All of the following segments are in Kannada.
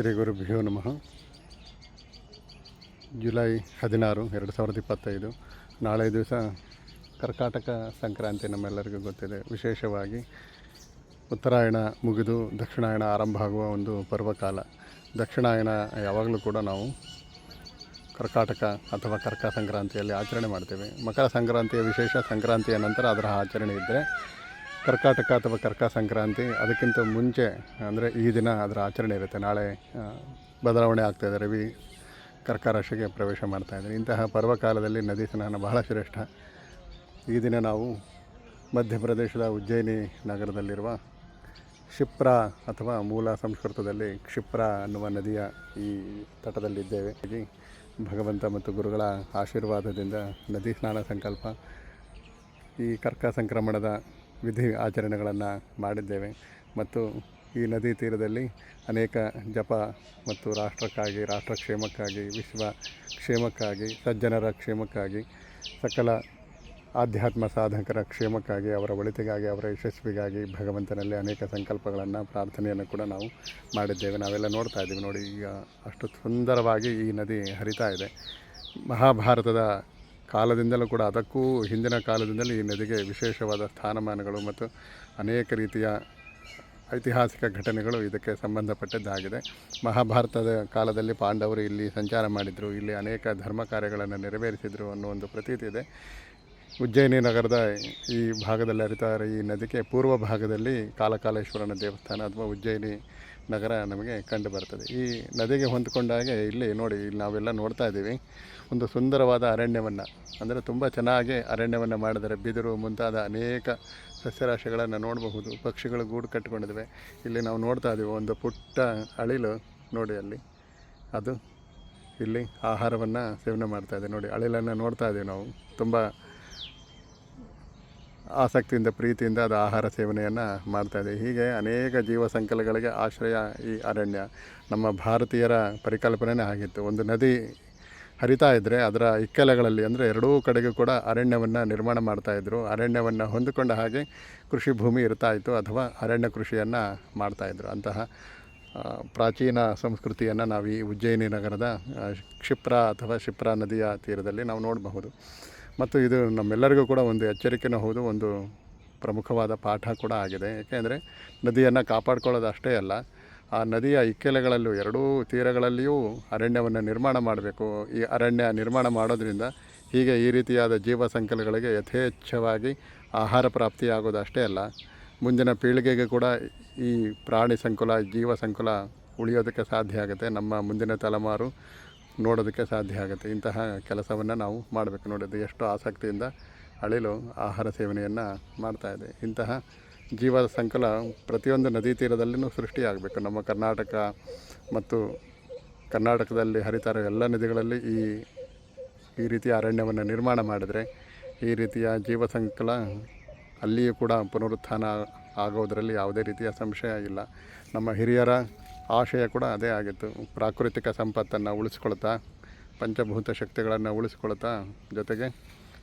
ಶ್ರೀ ಗುರುಭ್ಯೋ ನಮಃ. ಜುಲೈ ಹದಿನಾರು, ಎರಡು ಸಾವಿರದ ಇಪ್ಪತ್ತೈದು. ನಾಳೆ ದಿವಸ ಕರ್ಕಾಟಕ ಸಂಕ್ರಾಂತಿ ನಮ್ಮೆಲ್ಲರಿಗೂ ಗೊತ್ತಿದೆ. ವಿಶೇಷವಾಗಿ ಉತ್ತರಾಯಣ ಮುಗಿದು ದಕ್ಷಿಣಾಯಣ ಆರಂಭ ಆಗುವ ಒಂದು ಪರ್ವಕಾಲ. ದಕ್ಷಿಣಾಯನ ಯಾವಾಗಲೂ ಕೂಡ ನಾವು ಕರ್ಕಾಟಕ ಅಥವಾ ಕರ್ಕ ಸಂಕ್ರಾಂತಿಯಲ್ಲಿ ಆಚರಣೆ ಮಾಡ್ತೇವೆ. ಮಕರ ಸಂಕ್ರಾಂತಿಯ ವಿಶೇಷ ಸಂಕ್ರಾಂತಿಯ ನಂತರ ಅದರ ಆಚರಣೆ ಇದ್ದರೆ ಕರ್ಕಾಟಕ ಅಥವಾ ಕರ್ಕ ಸಂಕ್ರಾಂತಿ ಅದಕ್ಕಿಂತ ಮುಂಚೆ, ಅಂದರೆ ಈ ದಿನ ಅದರ ಆಚರಣೆ ಇರುತ್ತೆ. ನಾಳೆ ಬದಲಾವಣೆ ಆಗ್ತಾಯಿದೆ ರವಿ ಕರ್ಕ ರಾಶಿಗೆ ಪ್ರವೇಶ ಮಾಡ್ತಾ ಇದ್ದಾರೆ. ಇಂತಹ ಪರ್ವಕಾಲದಲ್ಲಿ ನದಿ ಸ್ನಾನ ಬಹಳ ಶ್ರೇಷ್ಠ. ಈ ದಿನ ನಾವು ಮಧ್ಯಪ್ರದೇಶದ ಉಜ್ಜಯಿನಿ ನಗರದಲ್ಲಿರುವ ಕ್ಷಿಪ್ರ ಅಥವಾ ಮೂಲ ಸಂಸ್ಕೃತದಲ್ಲಿ ಕ್ಷಿಪ್ರ ಅನ್ನುವ ನದಿಯ ಈ ತಟದಲ್ಲಿದ್ದೇವೆ. ಭಗವಂತ ಮತ್ತು ಗುರುಗಳ ಆಶೀರ್ವಾದದಿಂದ ನದಿ ಸ್ನಾನ ಸಂಕಲ್ಪ ಈ ಕರ್ಕ ಸಂಕ್ರಮಣದ ವಿಧಿ ಆಚರಣೆಗಳನ್ನು ಮಾಡಿದ್ದೇವೆ. ಮತ್ತು ಈ ನದಿ ತೀರದಲ್ಲಿ ಅನೇಕ ಜಪ ಮತ್ತು ರಾಷ್ಟ್ರಕ್ಕಾಗಿ ರಾಷ್ಟ್ರ ಕ್ಷೇಮಕ್ಕಾಗಿ ವಿಶ್ವ ಕ್ಷೇಮಕ್ಕಾಗಿ, ಸಜ್ಜನರ ಕ್ಷೇಮಕ್ಕಾಗಿ, ಸಕಲ ಆಧ್ಯಾತ್ಮ ಸಾಧಕರ ಕ್ಷೇಮಕ್ಕಾಗಿ, ಅವರ ಒಳಿತಿಗಾಗಿ, ಅವರ ಯಶಸ್ವಿಗಾಗಿ ಭಗವಂತನಲ್ಲಿ ಅನೇಕ ಸಂಕಲ್ಪಗಳನ್ನು, ಪ್ರಾರ್ಥನೆಯನ್ನು ಕೂಡ ನಾವು ಮಾಡಿದ್ದೇವೆ. ನಾವೆಲ್ಲ ನೋಡ್ತಾ ಇದ್ದೀವಿ ನೋಡಿ, ಈಗ ಅಷ್ಟು ಸುಂದರವಾಗಿ ಈ ನದಿ ಹರಿತಾ ಇದೆ. ಮಹಾಭಾರತದ ಕಾಲದಿಂದಲೂ ಕೂಡ, ಅದಕ್ಕೂ ಹಿಂದಿನ ಕಾಲದಿಂದಲೂ ಈ ನದಿಗೆ ವಿಶೇಷವಾದ ಸ್ಥಾನಮಾನಗಳು ಮತ್ತು ಅನೇಕ ರೀತಿಯ ಐತಿಹಾಸಿಕ ಘಟನೆಗಳು ಇದಕ್ಕೆ ಸಂಬಂಧಪಟ್ಟದ್ದಾಗಿದೆ. ಮಹಾಭಾರತದ ಕಾಲದಲ್ಲಿ ಪಾಂಡವರು ಇಲ್ಲಿ ಸಂಚಾರ ಮಾಡಿದರು, ಇಲ್ಲಿ ಅನೇಕ ಧರ್ಮ ಕಾರ್ಯಗಳನ್ನು ನೆರವೇರಿಸಿದರು ಅನ್ನೋ ಒಂದು ಪ್ರತೀತಿ ಇದೆ. ಉಜ್ಜಯಿನಿ ನಗರದ ಈ ಭಾಗದಲ್ಲಿ ಹರಿತಾ ಇರೋ ಈ ನದಿಗೆ ಪೂರ್ವ ಭಾಗದಲ್ಲಿ ಕಾಲಕಾಲೇಶ್ವರನ ದೇವಸ್ಥಾನ ಅಥವಾ ಉಜ್ಜಯಿನಿ ನಗರ ನಮಗೆ ಕಂಡು ಬರ್ತದೆ. ಈ ನದಿಗೆ ಹೊಂದ್ಕೊಂಡಾಗೆ ಇಲ್ಲಿ ನೋಡಿ, ಇಲ್ಲಿ ನಾವೆಲ್ಲ ನೋಡ್ತಾ ಇದ್ದೀವಿ. ಒಂದು ಸುಂದರವಾದ ಅರಣ್ಯವನ್ನು, ಅಂದರೆ ತುಂಬ ಚೆನ್ನಾಗಿ ಅರಣ್ಯವನ್ನು ಮಾಡಿದರೆ ಬಿದಿರು, ಮುಂತಾದ ಅನೇಕ ಸಸ್ಯರಾಶಿಗಳನ್ನು ನೋಡಬಹುದು. ಪಕ್ಷಿಗಳು ಗೂಡು ಕಟ್ಟಿಕೊಂಡಿದ್ದಾವೆ. ಇಲ್ಲಿ ನಾವು ನೋಡ್ತಾ ಇದ್ದೀವಿ, ಒಂದು ಪುಟ್ಟ ಅಳಿಲು ನೋಡಿ ಅಲ್ಲಿ. ಅದು ಇಲ್ಲಿ ಆಹಾರವನ್ನು ಸೇವನೆ ಮಾಡ್ತಾ ಇದೆ. ನೋಡಿ, ಅಳಿಲನ್ನು ನೋಡ್ತಾ ಇದ್ದೀವಿ ನಾವು. ತುಂಬ ಆಸಕ್ತಿಯಿಂದ, ಪ್ರೀತಿಯಿಂದ ಅದು ಆಹಾರ ಸೇವನೆಯನ್ನು ಇದೆ. ಹೀಗೆ ಅನೇಕ ಜೀವ ಸಂಕಲಗಳಿಗೆ ಆಶ್ರಯ ಈ ಅರಣ್ಯ. ನಮ್ಮ ಭಾರತೀಯರ ಪರಿಕಲ್ಪನೆ ಆಗಿತ್ತು. ಒಂದು ನದಿ ಹರಿತಾ ಇದ್ದರೆ ಅದರ ಇಕ್ಕೆಲಗಳಲ್ಲಿ ಅಂದರೆ ಎರಡೂ ಕಡೆಗೂ ಕೂಡ ಅರಣ್ಯವನ್ನು ನಿರ್ಮಾಣ ಮಾಡ್ತಾಯಿದ್ರು ಅರಣ್ಯವನ್ನು ಹೊಂದಿಕೊಂಡ ಹಾಗೆ ಕೃಷಿ ಭೂಮಿ ಇರ್ತಾ ಇತ್ತು ಅಥವಾ ಅರಣ್ಯ ಕೃಷಿಯನ್ನು ಮಾಡ್ತಾಯಿದ್ರು ಅಂತಹ ಪ್ರಾಚೀನ ಸಂಸ್ಕೃತಿಯನ್ನು ನಾವು ಈ ಉಜ್ಜಯಿನಿ ನಗರದ ಕ್ಷಿಪ್ರ ಅಥವಾ ಕ್ಷಿಪ್ರ ನದಿಯ ತೀರದಲ್ಲಿ ನಾವು ನೋಡಬಹುದು. ಮತ್ತು ಇದು ನಮ್ಮೆಲ್ಲರಿಗೂ ಕೂಡ ಒಂದು ಎಚ್ಚರಿಕೆನೂ ಹೌದು, ಒಂದು ಪ್ರಮುಖವಾದ ಪಾಠ ಕೂಡ ಆಗಿದೆ. ಏಕೆಂದರೆ ನದಿಯನ್ನು ಕಾಪಾಡ್ಕೊಳ್ಳೋದು ಅಷ್ಟೇ ಅಲ್ಲ, ಆ ನದಿಯ ಇಕ್ಕೆಲೆಗಳಲ್ಲೂ ಎರಡೂ ತೀರಗಳಲ್ಲಿಯೂ ಅರಣ್ಯವನ್ನು ನಿರ್ಮಾಣ ಮಾಡಬೇಕು. ಈ ಅರಣ್ಯ ನಿರ್ಮಾಣ ಮಾಡೋದ್ರಿಂದ ಹೀಗೆ ಈ ರೀತಿಯಾದ ಜೀವ ಸಂಕಲಗಳಿಗೆ ಯಥೇಚ್ಛವಾಗಿ ಆಹಾರ ಪ್ರಾಪ್ತಿಯಾಗೋದು ಅಷ್ಟೇ ಅಲ್ಲ, ಮುಂದಿನ ಪೀಳಿಗೆಗೆ ಕೂಡ ಈ ಪ್ರಾಣಿ ಸಂಕುಲ, ಜೀವ ಸಂಕುಲ ಉಳಿಯೋದಕ್ಕೆ ಸಾಧ್ಯ ಆಗುತ್ತೆ. ನಮ್ಮ ಮುಂದಿನ ತಲೆಮಾರು ನೋಡೋದಕ್ಕೆ ಸಾಧ್ಯ ಆಗುತ್ತೆ. ಇಂತಹ ಕೆಲಸವನ್ನು ನಾವು ಮಾಡಬೇಕು. ನೋಡಿದ್ದು ಎಷ್ಟು ಆಸಕ್ತಿಯಿಂದ ಅಳಿಲು ಆಹಾರ ಸೇವನೆಯನ್ನು ಮಾಡ್ತಾಯಿದೆ ಇಂತಹ ಜೀವ ಸಂಕುಲ ಪ್ರತಿಯೊಂದು ನದಿ ತೀರದಲ್ಲಿಯೂ ಸೃಷ್ಟಿಯಾಗಬೇಕು. ನಮ್ಮ ಕರ್ನಾಟಕ ಮತ್ತು ಕರ್ನಾಟಕದಲ್ಲಿ ಹರಿತಾರ ಎಲ್ಲ ನದಿಗಳಲ್ಲಿ ಈ ಈ ರೀತಿಯ ಅರಣ್ಯವನ್ನು ನಿರ್ಮಾಣ ಮಾಡಿದರೆ, ಈ ರೀತಿಯ ಜೀವ ಸಂಕುಲ ಅಲ್ಲಿಯೂ ಕೂಡ ಪುನರುತ್ಥಾನ ಆಗೋದರಲ್ಲಿ ಯಾವುದೇ ರೀತಿಯ ಸಂಶಯ ಇಲ್ಲ. ನಮ್ಮ ಹಿರಿಯರ ಆಶಯ ಕೂಡ ಅದೇ ಆಗಿತ್ತು. ಪ್ರಾಕೃತಿಕ ಸಂಪತ್ತನ್ನು ಉಳಿಸ್ಕೊಳ್ತಾ, ಪಂಚಭೂತ ಶಕ್ತಿಗಳನ್ನು ಉಳಿಸ್ಕೊಳ್ತಾ ಜೊತೆಗೆ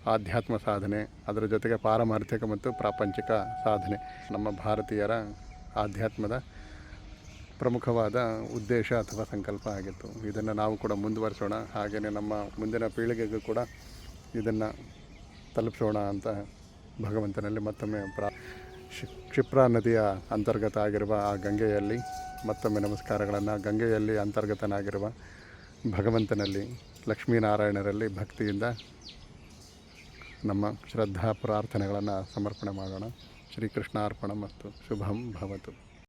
ಆಧ್ಯಾತ್ಮ ಸಾಧನೆ, ಅದರ ಜೊತೆಗೆ ಪಾರಮಾರ್ಥಿಕ ಮತ್ತು ಪ್ರಾಪಂಚಿಕ ಸಾಧನೆ. ನಮ್ಮ ಭಾರತೀಯರ ಆಧ್ಯಾತ್ಮದ ಪ್ರಮುಖವಾದ ಉದ್ದೇಶ ಅಥವಾ ಸಂಕಲ್ಪ ಆಗಿತ್ತು. ಇದನ್ನು ನಾವು ಕೂಡ ಮುಂದುವರಿಸೋಣ. ಹಾಗೆಯೇ ನಮ್ಮ ಮುಂದಿನ ಪೀಳಿಗೆಗೂ ಕೂಡ ಇದನ್ನು ತಲುಪಿಸೋಣ ಅಂತ ಭಗವಂತನಲ್ಲಿ ಮತ್ತೊಮ್ಮೆ ಪ್ರಾ ಕ್ಷಿಪ್ರಾ ನದಿಯ ಅಂತರ್ಗತ ಆಗಿರುವ ಆ ಗಂಗೆಯಲ್ಲಿ ಮತ್ತೊಮ್ಮೆ ನಮಸ್ಕಾರಗಳನ್ನು. ಗಂಗೆಯಲ್ಲಿ ಅಂತರ್ಗತನಾಗಿರುವ ಭಗವಂತನಲ್ಲಿ, ಲಕ್ಷ್ಮೀನಾರಾಯಣರಲ್ಲಿ ಭಕ್ತಿಯಿಂದ ನಮ್ಮ ಶ್ರದ್ಧಾ ಪ್ರಾರ್ಥನೆಗಳನ್ನು ಸಮರ್ಪಣೆ ಮಾಡೋಣ. ಶ್ರೀಕೃಷ್ಣಾರ್ಪಣ ಮತ್ತು ಶುಭಂ ಭವತು.